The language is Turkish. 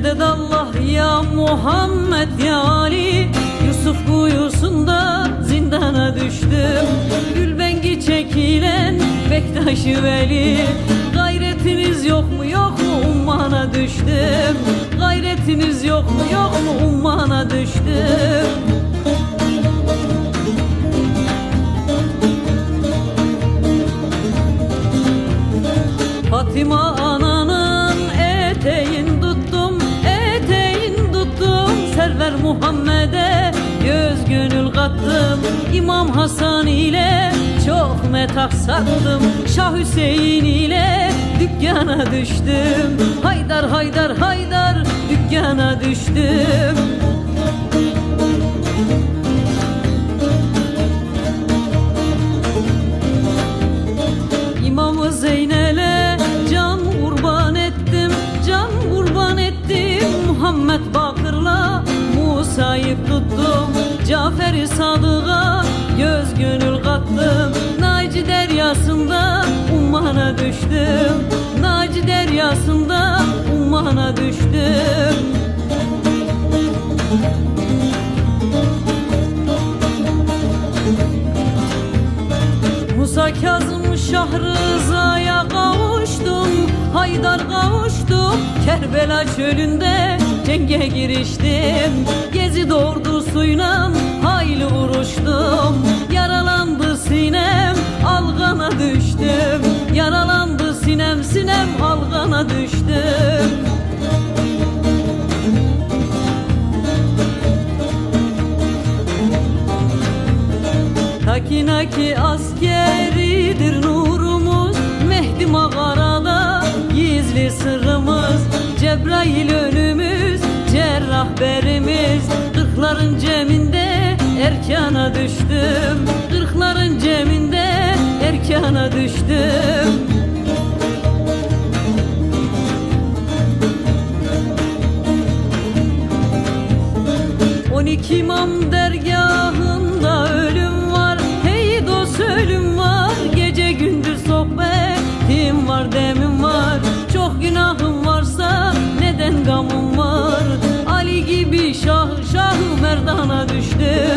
Medet Allah ya Muhammed ya Ali. Yusuf kuyusunda zindana düştüm. Gülbengi çekilen Bektaşı Veli. Gayretiniz yok mu yok mu? Ummana düştüm. Gayretiniz yok mu yok mu? Ummana düştüm kattım İmam Hasan ile çok metak sattım Şah Hüseyin ile. Dükkana düştüm Haydar haydar haydar dükkana düştüm Sadık'a göz gönül kattım. Naci deryasında ummana düştüm. Naci deryasında ummana düştüm. Musa Kazım Şah Rıza'ya kavuştum. Haydar kavuştum. Kerbela çölünde cenge giriştim. Gezi düştüm. Takinaki askeridir nurumuz Mehdi mağarada gizli sırrımız. Cebrail önümüz cerrah berimiz Kırkların ceminde erkana düştüm. Kırkların ceminde erkana düştüm Çelik imam dergahında ölüm var. Hey dost ölüm var. Gece gündüz sohbetim var demim var. Çok günahım varsa neden gamım var? Ali gibi şah şahı merdana düştü